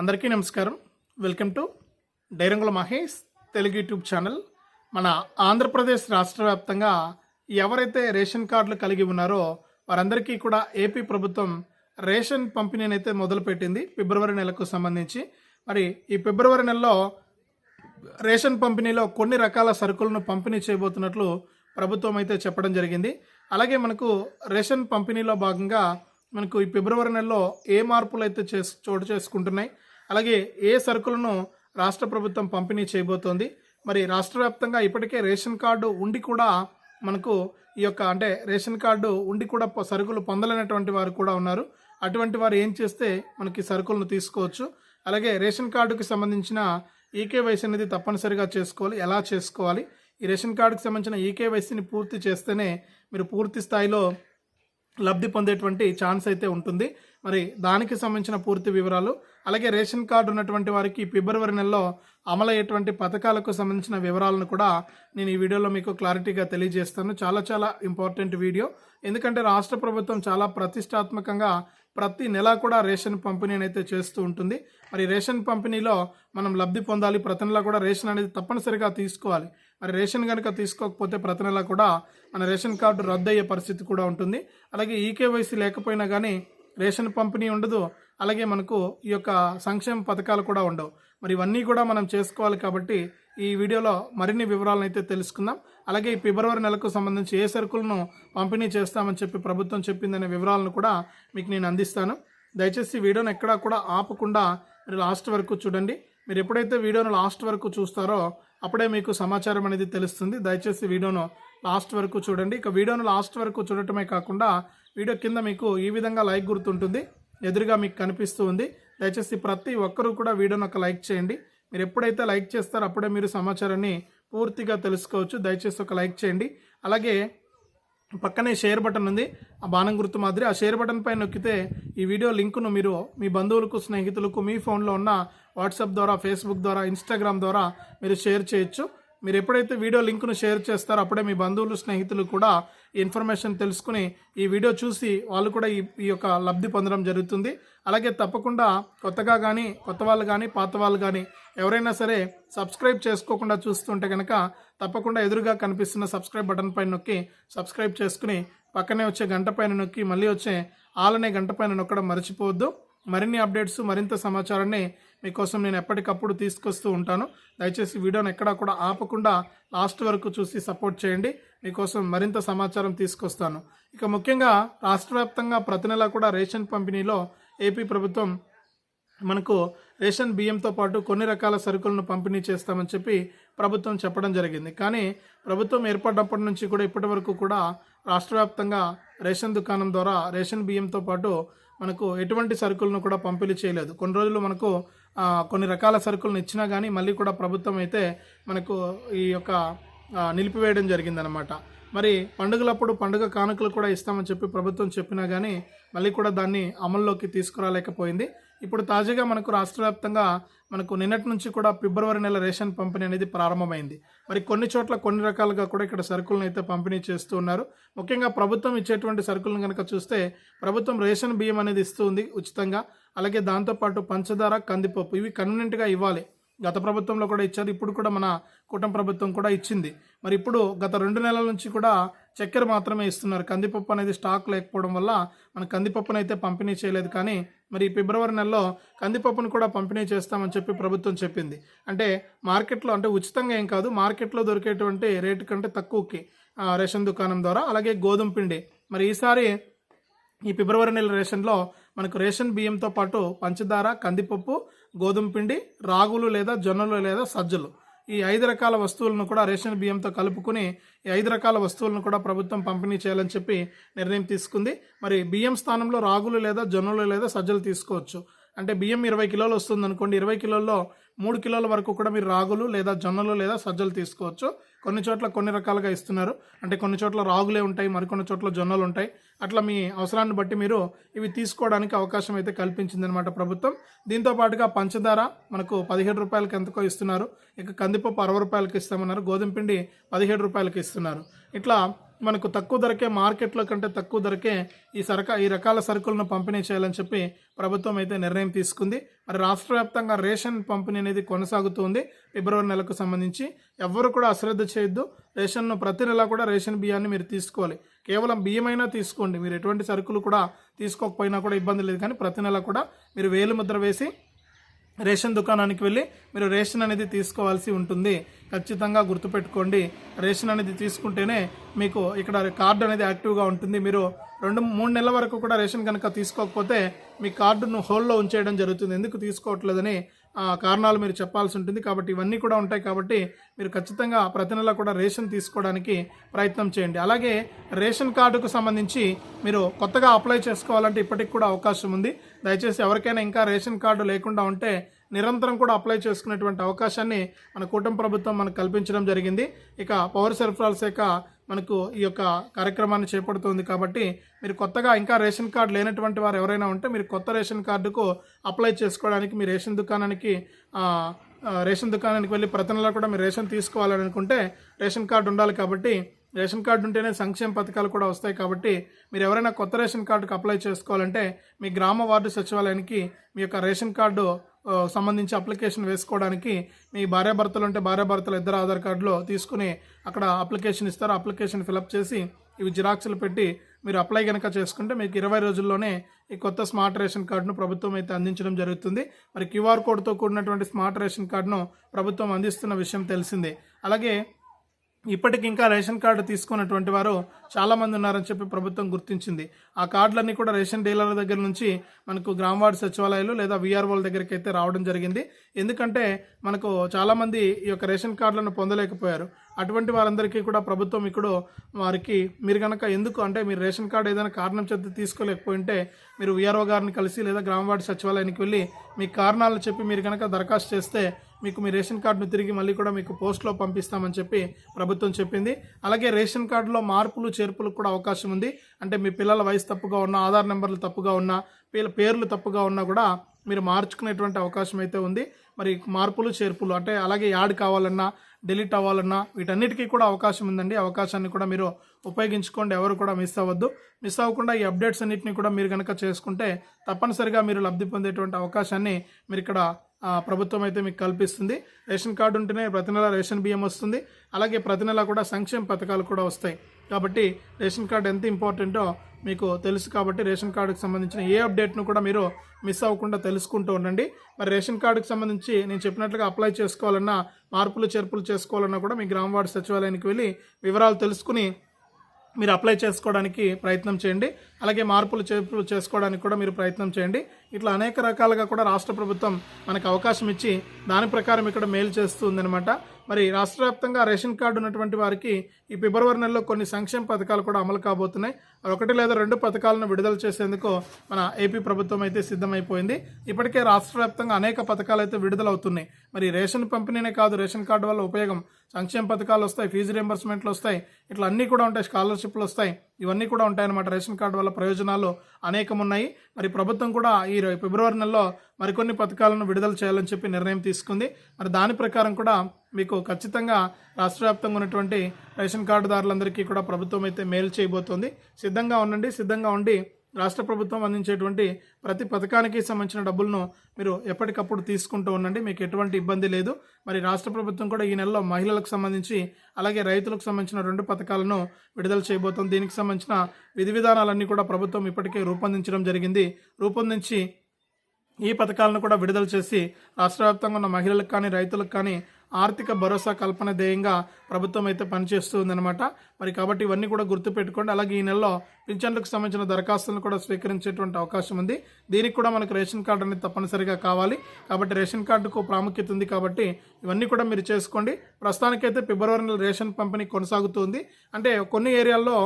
అందరికీ నమస్కారం. Welcome to డైరంగుల మహేష్ తెలుగు యూట్యూబ్ ఛానల్. మన ఆంధ్రప్రదేశ్ రాష్ట్ర వ్యాప్తంగా ఎవరైతే రేషన్ కార్డులు కలిగి ఉన్నారో వారందరికీ కూడా ఏపీ ప్రభుత్వం రేషన్ పంపిణీని అయితే మొదలుపెట్టింది ఫిబ్రవరి నెలకు సంబంధించి. మరి ఈ ఫిబ్రవరి నెలలో రేషన్ పంపిణీలో కొన్ని రకాల సరుకులను పంపిణీ చేయబోతున్నట్లు ప్రభుత్వం అయితే చెప్పడం జరిగింది. అలాగే మనకు రేషన్ పంపిణీలో భాగంగా మనకు ఈ ఫిబ్రవరి నెలలో ఏ మార్పులు అయితే చేసు చోటు చేసుకుంటున్నాయి అలాగే ఏ సరుకులను రాష్ట్ర ప్రభుత్వం పంపిణీ చేయబోతోంది. మరి రాష్ట్ర వ్యాప్తంగా ఇప్పటికే రేషన్ కార్డు ఉండి కూడా మనకు ఈ యొక్క అంటే రేషన్ కార్డు ఉండి కూడా సరుకులు పొందలేనటువంటి వారు కూడా ఉన్నారు. అటువంటి వారు ఏం చేస్తే మనకి సరుకులను తీసుకోవచ్చు. అలాగే రేషన్ కార్డుకి సంబంధించిన ఈకేవైసీ అనేది తప్పనిసరిగా చేసుకోవాలి. ఎలా చేసుకోవాలి? ఈ రేషన్ కార్డుకి సంబంధించిన ఈకేవైసీని పూర్తి చేస్తేనే మీరు పూర్తి స్థాయిలో లబ్ధి పొందేటువంటి ఛాన్స్ అయితే ఉంటుంది. మరి దానికి సంబంధించిన పూర్తి వివరాలు అలాగే రేషన్ కార్డు ఉన్నటువంటి వారికి ఫిబ్రవరి నెలలో అమలయ్యేటువంటి పథకాలకు సంబంధించిన వివరాలను కూడా నేను ఈ వీడియోలో మీకు క్లారిటీగా తెలియజేస్తాను. చాలా చాలా ఇంపార్టెంట్ వీడియో. ఎందుకంటే రాష్ట్ర ప్రభుత్వం చాలా ప్రతిష్టాత్మకంగా ప్రతి నెల కూడా రేషన్ పంపిణీని అయితే చేస్తూ ఉంటుంది. మరి రేషన్ పంపిణీలో మనం లబ్ధి పొందాలి. ప్రతి నెల కూడా రేషన్ అనేది తప్పనిసరిగా తీసుకోవాలి. మరి రేషన్ కనుక తీసుకోకపోతే ప్రతి నెల కూడా మన రేషన్ కార్డు రద్దు అయ్యే పరిస్థితి కూడా ఉంటుంది. అలాగే ఈకేవైసీ లేకపోయినా కానీ రేషన్ పంపిణీ ఉండదు. అలాగే మనకు ఈ యొక్క సంక్షేమ పథకాలు కూడా ఉండవు. మరి ఇవన్నీ కూడా మనం చేసుకోవాలి కాబట్టి ఈ వీడియోలో మరిన్ని వివరాలను అయితే తెలుసుకుందాం. అలాగే ఈ ఫిబ్రవరి నెలకు సంబంధించి ఏ సరుకులను పంపిణీ చేస్తామని చెప్పి ప్రభుత్వం చెప్పిందనే వివరాలను కూడా మీకు నేను అందిస్తాను. దయచేసి వీడియోను ఎక్కడా కూడా ఆపకుండా మీరు లాస్ట్ వరకు చూడండి. మీరు ఎప్పుడైతే వీడియోను లాస్ట్ వరకు చూస్తారో అప్పుడే మీకు సమాచారం అనేది తెలుస్తుంది. దయచేసి వీడియోను లాస్ట్ వరకు చూడండి. ఇక వీడియోను లాస్ట్ వరకు చూడటమే కాకుండా వీడియో కింద మీకు ఈ విధంగా లైక్ గుర్తుంటుంది ఎదురుగా మీకు కనిపిస్తూ ఉంది. దయచేసి ప్రతి ఒక్కరూ కూడా వీడియోను ఒక లైక్ చేయండి. మీరు ఎప్పుడైతే లైక్ చేస్తారో అప్పుడే మీరు సమాచారాన్ని పూర్తిగా తెలుసుకోవచ్చు. దయచేసి ఒక లైక్ చేయండి. అలాగే పక్కనే షేర్ బటన్ ఉంది ఆ బాణం గుర్తు మాదిరి. ఆ షేర్ బటన్ పైన నొక్కితే ఈ వీడియో లింకును మీరు మీ బంధువులకు స్నేహితులకు మీ ఫోన్లో ఉన్న వాట్సాప్ ద్వారా ఫేస్బుక్ ద్వారా ఇన్స్టాగ్రామ్ ద్వారా మీరు షేర్ చేయొచ్చు. మీరు ఎప్పుడైతే వీడియో లింక్ను షేర్ చేస్తారో అప్పుడే మీ బంధువులు స్నేహితులు కూడా ఇన్ఫర్మేషన్ తెలుసుకుని ఈ వీడియో చూసి వాళ్ళు కూడా ఈ ఈ యొక్క లబ్ధి పొందడం జరుగుతుంది. అలాగే తప్పకుండా కొత్తగా కానీ కొత్త వాళ్ళు కానీ పాత వాళ్ళు కానీ ఎవరైనా సరే సబ్స్క్రైబ్ చేసుకోకుండా చూస్తుంటే కనుక తప్పకుండా ఎదురుగా కనిపిస్తున్న సబ్స్క్రైబ్ బటన్ పైన నొక్కి సబ్స్క్రైబ్ చేసుకుని పక్కనే వచ్చే గంట పైన నొక్కి మళ్ళీ వచ్చే ఆలనే గంట పైన నొక్కడం మర్చిపోవద్దు. మరిన్ని అప్డేట్స్ మరింత సమాచారాన్ని మీకోసం నేను ఎప్పటికప్పుడు తీసుకొస్తూ ఉంటాను. దయచేసి వీడియోని ఎక్కడా కూడా ఆపకుండా లాస్ట్ వరకు చూసి సపోర్ట్ చేయండి. మీకోసం మరింత సమాచారం తీసుకొస్తాను. ఇక ముఖ్యంగా రాష్ట్ర వ్యాప్తంగా ప్రతి నెల కూడా రేషన్ పంపిణీలో ఏపీ ప్రభుత్వం మనకు రేషన్ బియ్యంతో పాటు కొన్ని రకాల సరుకులను పంపిణీ చేస్తామని చెప్పి ప్రభుత్వం చెప్పడం జరిగింది. కానీ ప్రభుత్వం ఏర్పడినప్పటి నుంచి కూడా ఇప్పటి వరకు కూడా రాష్ట్ర వ్యాప్తంగా రేషన్ దుకాణం ద్వారా రేషన్ బియ్యంతో పాటు మనకు ఎటువంటి సరుకులను కూడా పంపిణీ చేయలేదు. కొన్ని రోజులు మనకు కొన్ని రకాల సరుకులను ఇచ్చినా కానీ మళ్ళీ కూడా ప్రభుత్వం అయితే మనకు ఈ యొక్క నిలిపివేయడం జరిగిందనమాట మరి పండుగలప్పుడు పండుగ కానుకలు కూడా ఇస్తామని చెప్పి ప్రభుత్వం చెప్పినా కానీ మళ్ళీ కూడా దాన్ని అమల్లోకి తీసుకురాలేకపోయింది. ఇప్పుడు తాజాగా మనకు రాష్ట్ర వ్యాప్తంగా మనకు నిన్నటి నుంచి కూడా ఫిబ్రవరి నెల రేషన్ పంపిణీ అనేది ప్రారంభమైంది. మరి కొన్ని చోట్ల కొన్ని రకాలుగా కూడా ఇక్కడ సరుకులను అయితే పంపిణీ చేస్తూ ఉన్నారు. ముఖ్యంగా ప్రభుత్వం ఇచ్చేటువంటి సరుకులను కనుక చూస్తే ప్రభుత్వం రేషన్ బియ్యం అనేది ఇస్తూ ఉంది ఉచితంగా. అలాగే దాంతోపాటు పంచదార కందిపప్పు ఇవి కన్వీనెంట్గా ఇవ్వాలి. గత ప్రభుత్వంలో కూడా ఇచ్చారు ఇప్పుడు కూడా మన కూటమి ప్రభుత్వం కూడా ఇచ్చింది. మరి ఇప్పుడు గత రెండు నెలల నుంచి కూడా చక్కెర మాత్రమే ఇస్తున్నారు. కందిపప్పు అనేది స్టాక్ లేకపోవడం వల్ల మన కందిపప్పును అయితే పంపిణీ చేయలేదు. కానీ మరి ఫిబ్రవరి నెలలో కందిపప్పును కూడా పంపిణీ చేస్తామని చెప్పి ప్రభుత్వం చెప్పింది. అంటే మార్కెట్లో అంటే ఉచితంగా ఏం కాదు మార్కెట్లో దొరికేటువంటి రేటు కంటే తక్కువకి రేషన్ దుకాణం ద్వారా అలాగే గోధుమ పిండి. మరి ఈసారి ఈ ఫిబ్రవరి నెల రేషన్లో మనకు రేషన్ బియ్యంతో పాటు పంచదార కందిపప్పు గోధుమ పిండి రాగులు లేదా జొన్నలు లేదా సజ్జలు. ఈ ఐదు రకాల వస్తువులను కూడా రేషన్ బియ్యంతో కలుపుకుని ఈ ఐదు రకాల వస్తువులను కూడా ప్రభుత్వం పంపిణీ చేయాలని చెప్పి నిర్ణయం తీసుకుంది. మరి బియ్యం స్థానంలో రాగులు లేదా జొన్నలు లేదా సజ్జలు తీసుకోవచ్చు. అంటే బియ్యం ఇరవై కిలోలు వస్తుంది అనుకోండి ఇరవై కిలోల్లో మూడు కిలోల వరకు కూడా మీరు రాగులు లేదా జొన్నలు లేదా సజ్జలు తీసుకోవచ్చు. కొన్ని చోట్ల కొన్ని రకాలుగా ఇస్తున్నారు. అంటే కొన్ని చోట్ల రాగులే ఉంటాయి మరికొన్ని చోట్ల జొన్నలు ఉంటాయి. అట్లా మీ అవసరాన్ని బట్టి మీరు ఇవి తీసుకోవడానికి అవకాశం అయితే కల్పించిందనమాట ప్రభుత్వం. దీంతో పాటుగా పంచదార మనకు పదిహేడు రూపాయలకి ఎంతకో ఇస్తున్నారు. ఇక కందిపప్పు అరవై రూపాయలకి ఇస్తామన్నారు. గోధుమ పిండి పదిహేడు రూపాయలకి ఇస్తున్నారు. ఇట్లా మనకు తక్కువ ధరకే మార్కెట్లో కంటే తక్కువ ధరకే ఈ సరక ఈ రకాల సరుకులను పంపిణీ చేయాలని చెప్పి ప్రభుత్వం అయితే నిర్ణయం తీసుకుంది. మరి రాష్ట్ర వ్యాప్తంగా రేషన్ పంపిణీ అనేది కొనసాగుతుంది ఫిబ్రవరి నెలకు సంబంధించి ఎవ్వరు కూడా అశ్రద్ధ చేయొద్దు. రేషన్ను ప్రతి నెల కూడా రేషన్ బియ్యాన్ని మీరు తీసుకోవాలి. కేవలం బియ్యమైనా తీసుకోండి. మీరు ఎటువంటి సరుకులు కూడా తీసుకోకపోయినా కూడా ఇబ్బంది లేదు. కానీ ప్రతి నెల కూడా మీరు వేలు ముద్ర వేసి రేషన్ దుకాణానికి వెళ్ళి మీరు రేషన్ అనేది తీసుకోవాల్సి ఉంటుంది. ఖచ్చితంగా గుర్తుపెట్టుకోండి. రేషన్ అనేది తీసుకుంటేనే మీకు ఇక్కడ కార్డు అనేది యాక్టివ్గా ఉంటుంది. మీరు రెండు మూడు నెలల వరకు కూడా రేషన్ కనుక తీసుకోకపోతే మీ కార్డును హోల్డ్లో ఉంచేయడం జరుగుతుంది. ఎందుకు తీసుకోవట్లేదని కారణాలు మీరు చెప్పాల్సి ఉంటుంది. కాబట్టి ఇవన్నీ కూడా ఉంటాయి. కాబట్టి మీరు ఖచ్చితంగా ప్రతి నెల కూడా రేషన్ తీసుకోవడానికి ప్రయత్నం చేయండి. అలాగే రేషన్ కార్డుకు సంబంధించి మీరు కొత్తగా అప్లై చేసుకోవాలంటే ఇప్పటికి కూడా అవకాశం ఉంది. దయచేసి ఎవరికైనా ఇంకా రేషన్ కార్డు లేకుండా ఉంటే నిరంతరం కూడా అప్లై చేసుకునేటువంటి అవకాశాన్ని మన కూటమి ప్రభుత్వం మనకు కల్పించడం జరిగింది. ఇక పౌర సరఫరాల శాఖ మనకు ఈ యొక్క కార్యక్రమాన్ని చేపడుతుంది కాబట్టి మీరు కొత్తగా ఇంకా రేషన్ కార్డు లేనటువంటి వారు ఎవరైనా ఉంటే మీరు కొత్త రేషన్ కార్డుకు అప్లై చేసుకోవడానికి మీ రేషన్ దుకాణానికి రేషన్ దుకాణానికి వెళ్ళి ప్రతి నెల కూడా మీరు రేషన్ తీసుకోవాలని అనుకుంటే రేషన్ కార్డు ఉండాలి కాబట్టి రేషన్ కార్డు ఉంటేనే సంక్షేమ పథకాలు కూడా వస్తాయి కాబట్టి మీరు ఎవరైనా కొత్త రేషన్ కార్డుకు అప్లై చేసుకోవాలంటే మీ గ్రామ వార్డు సచివాలయానికి మీ యొక్క రేషన్ కార్డు సంబంధించి అప్లికేషన్ వేసుకోవడానికి మీ భార్యాభర్తలు ఉంటే భార్యాభర్తలు ఇద్దరు ఆధార్ కార్డులో తీసుకుని అక్కడ అప్లికేషన్ ఇస్తారు. అప్లికేషన్ ఫిలప్ చేసి ఇవి జిరాక్స్లు పెట్టి మీరు అప్లై కనుక చేసుకుంటే మీకు ఇరవై రోజుల్లోనే ఈ కొత్త స్మార్ట్ రేషన్ కార్డును ప్రభుత్వం అయితే అందించడం జరుగుతుంది. మరి క్యూఆర్ కోడ్తో కూడినటువంటి స్మార్ట్ రేషన్ కార్డును ప్రభుత్వం అందిస్తున్న విషయం తెలిసిందే. అలాగే ఇప్పటికి ఇంకా రేషన్ కార్డు తీసుకున్నటువంటి వారు చాలామంది ఉన్నారని చెప్పి ప్రభుత్వం గుర్తించింది. ఆ కార్డులన్నీ కూడా రేషన్ డీలర్ల దగ్గర నుంచి మనకు గ్రామ వార్డు సచివాలయాలు లేదా విఆర్ఓల దగ్గరికి అయితే రావడం జరిగింది. ఎందుకంటే మనకు చాలామంది ఈ యొక్క రేషన్ కార్డులను పొందలేకపోయారు. అటువంటి వారందరికీ కూడా ప్రభుత్వం ఇక్కడ వారికి మీరు కనుక ఎందుకు అంటే మీరు రేషన్ కార్డు ఏదైనా కారణం చేత తీసుకోలేకపోయింటే మీరు విఆర్ఓ గారిని కలిసి లేదా గ్రామ వార్డు సచివాలయానికి వెళ్ళి మీ కారణాలను చెప్పి మీరు కనుక దరఖాస్తు చేస్తే మీకు మీ రేషన్ కార్డును తిరిగి మళ్ళీ కూడా మీకు పోస్ట్లో పంపిస్తామని చెప్పి ప్రభుత్వం చెప్పింది. అలాగే రేషన్ కార్డులో మార్పులు చేర్పులకు కూడా అవకాశం ఉంది. అంటే మీ పిల్లల వయసు తప్పుగా ఉన్నా ఆధార్ నెంబర్లు తప్పుగా ఉన్నా పిల్ల పేర్లు తప్పుగా ఉన్నా కూడా మీరు మార్చుకునేటువంటి అవకాశం అయితే ఉంది. మరి మార్పులు చేర్పులు అంటే అలాగే యాడ్ కావాలన్నా డిలీట్ అవ్వాలన్నా వీటన్నిటికీ కూడా అవకాశం ఉందండి. అవకాశాన్ని కూడా మీరు ఉపయోగించుకోండి. ఎవరు కూడా మిస్ అవ్వద్దు. మిస్ అవ్వకుండా ఈ అప్డేట్స్ అన్నింటినీ కూడా మీరు కనుక చేసుకుంటే తప్పనిసరిగా మీరు లబ్ధి పొందేటువంటి అవకాశాన్ని మీరు ఇక్కడ ప్రభుత్వం అయితే మీకు కల్పిస్తుంది. రేషన్ కార్డు ఉంటేనే ప్రతి నెల రేషన్ బియ్యం వస్తుంది. అలాగే ప్రతి నెల కూడా సంక్షేమ పథకాలు కూడా వస్తాయి. కాబట్టి రేషన్ కార్డు ఎంత ఇంపార్టెంటో మీకు తెలుసు కాబట్టి రేషన్ కార్డుకి సంబంధించిన ఏ అప్డేట్ను కూడా మీరు మిస్ అవ్వకుండా తెలుసుకుంటూ ఉండండి. మరి రేషన్ కార్డుకి సంబంధించి నేను చెప్పినట్లుగా అప్లై చేసుకోవాలన్నా మార్పులు చేర్పులు చేసుకోవాలన్నా కూడా మీ గ్రామ వార్డు సచివాలయానికి వెళ్ళి వివరాలు తెలుసుకుని మీరు అప్లై చేసుకోవడానికి ప్రయత్నం చేయండి. అలాగే మార్పులు చేర్పులు చేసుకోవడానికి కూడా మీరు ప్రయత్నం చేయండి. ఇట్లా అనేక రకాలుగా కూడా రాష్ట్ర ప్రభుత్వం మనకు అవకాశం ఇచ్చి దాని ప్రకారం ఇక్కడ మేలు చేస్తుందనమాట మరి రాష్ట్ర వ్యాప్తంగా రేషన్ కార్డు ఉన్నటువంటి వారికి ఈ ఫిబ్రవరి నెలలో కొన్ని సంక్షేమ పథకాలు కూడా అమలు కాబోతున్నాయి. ఒకటి లేదా రెండు పథకాలను విడుదల చేసేందుకు మన ఏపీ ప్రభుత్వం అయితే సిద్ధమైపోయింది. ఇప్పటికే రాష్ట్ర వ్యాప్తంగా అనేక పథకాలు అయితే విడుదలవుతున్నాయి. మరి రేషన్ పంపిణీనే కాదు రేషన్ కార్డు వల్ల ఉపయోగం సంక్షేమ పథకాలు వస్తాయి ఫీజు రియంబర్స్మెంట్లు వస్తాయి ఇట్లా అన్నీ కూడా ఉంటాయి స్కాలర్షిప్లు వస్తాయి. ఇవన్నీ కూడా ఉంటాయన్నమాట రేషన్ కార్డు వల్ల. ప్రయోజనాలు అనేకం ఉన్నాయి మరి ప్రభుత్వం కూడా ఈ ఫిబ్రవరి నెలలో మరికొన్ని పథకాలను విడుదల చేయాలని చెప్పి నిర్ణయం తీసుకుంది. మరి దాని ప్రకారం కూడా మీకు ఖచ్చితంగా రాష్ట్ర వ్యాప్తంగా ఉన్నటువంటి రేషన్ కార్డుదారులందరికీ కూడా ప్రభుత్వం అయితే మేలు చేయబోతోంది. సిద్ధంగా ఉండండి సిద్ధంగా ఉండి రాష్ట్ర ప్రభుత్వం అందించేటువంటి ప్రతి పథకానికి సంబంధించిన డబ్బులను మీరు ఎప్పటికప్పుడు తీసుకుంటూ ఉండండి. మీకు ఎటువంటి ఇబ్బంది లేదు. మరి రాష్ట్ర ప్రభుత్వం కూడా ఈ నెలలో మహిళలకు సంబంధించి అలాగే రైతులకు సంబంధించిన రెండు పథకాలను విడుదల చేయబోతోంది. దీనికి సంబంధించిన విధి విధానాలన్నీ కూడా ప్రభుత్వం ఇప్పటికే రూపొందించడం జరిగింది. రూపొందించి ఈ పథకాలను కూడా విడుదల చేసి రాష్ట్ర వ్యాప్తంగా ఉన్న మహిళలకు కానీ రైతులకు కానీ ఆర్థిక భరోసా కల్పన ధ్యేయంగా ప్రభుత్వం అయితే పనిచేస్తూ ఉందన్నమాట మరి కాబట్టి ఇవన్నీ కూడా గుర్తుపెట్టుకోండి. అలాగే ఈ నెలలో పింఛన్లకు సంబంధించిన దరఖాస్తులను కూడా స్వీకరించేటువంటి అవకాశం ఉంది. దీనికి కూడా మనకు రేషన్ కార్డు అనేది తప్పనిసరిగా కావాలి. కాబట్టి రేషన్ కార్డుకు ప్రాముఖ్యత ఉంది కాబట్టి ఇవన్నీ కూడా మీరు చేసుకోండి. ప్రస్తుతానికైతే ఫిబ్రవరి నెల రేషన్ పంపిణీ కొనసాగుతుంది. అంటే కొన్ని ఏరియాల్లో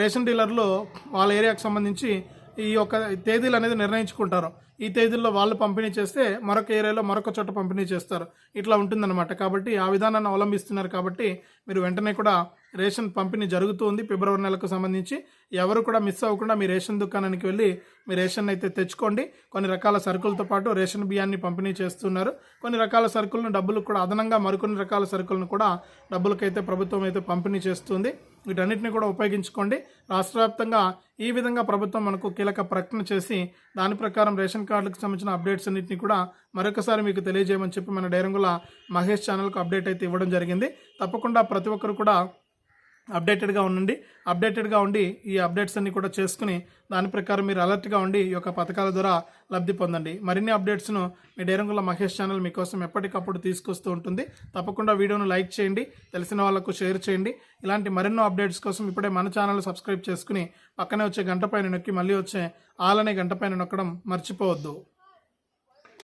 రేషన్ డీలర్లు వాళ్ళ ఏరియాకు సంబంధించి ఈ యొక్క తేదీలు అనేది నిర్ణయించుకుంటారు. ఈ తేదీల్లో వాళ్ళు పంపిణీ చేస్తే మరొక ఏరియాలో మరొక చోట పంపిణీ చేస్తారు. ఇట్లా ఉంటుందన్నమాట. కాబట్టి ఆ విధానాన్ని అవలంబిస్తున్నారు కాబట్టి మీరు వెంటనే కూడా రేషన్ పంపిణీ జరుగుతుంది ఫిబ్రవరి నెలకు సంబంధించి. ఎవరు కూడా మిస్ అవ్వకుండా మీ రేషన్ దుకాణానికి వెళ్ళి మీ రేషన్ అయితే తెచ్చుకోండి. కొన్ని రకాల సరుకులతో పాటు రేషన్ బియ్యాన్ని పంపిణీ చేస్తున్నారు. కొన్ని రకాల సరుకులను డబ్బులు కూడా అదనంగా మరికొన్ని రకాల సరుకులను కూడా డబ్బులకైతే ప్రభుత్వం అయితే పంపిణీ చేస్తుంది. వీటన్నిటిని కూడా ఉపయోగించుకోండి. రాష్ట్ర వ్యాప్తంగా ఈ విధంగా ప్రభుత్వం మనకు కీలక ప్రకటన చేసి దాని ప్రకారం రేషన్ కార్డులకు సంబంధించిన అప్డేట్స్ అన్నింటినీ కూడా మరొకసారి మీకు తెలియజేయమని చెప్పి మన డైరంగుల మహేష్ ఛానల్కు అప్డేట్ అయితే ఇవ్వడం జరిగింది. తప్పకుండా ప్రతి ఒక్కరు కూడా అప్డేటెడ్గా ఉండండి. అప్డేటెడ్గా ఉండి ఈ అప్డేట్స్ అన్ని కూడా చేసుకుని దాని ప్రకారం మీరు అలర్ట్గా ఉండి ఈ యొక్క పథకాల ద్వారా లబ్ధి పొందండి. మరిన్ని అప్డేట్స్ను మీ డేరంగుల మహేష్ ఛానల్ మీకోసం ఎప్పటికప్పుడు తీసుకొస్తూ ఉంటుంది. తప్పకుండా వీడియోను లైక్ చేయండి. తెలిసిన వాళ్ళకు షేర్ చేయండి. ఇలాంటి మరెన్నో అప్డేట్స్ కోసం ఇప్పుడే మన ఛానల్ సబ్స్క్రైబ్ చేసుకుని పక్కనే వచ్చే గంట పైన నొక్కి మళ్ళీ వచ్చే ఆలనే గంట పైన నొక్కడం మర్చిపోవద్దు.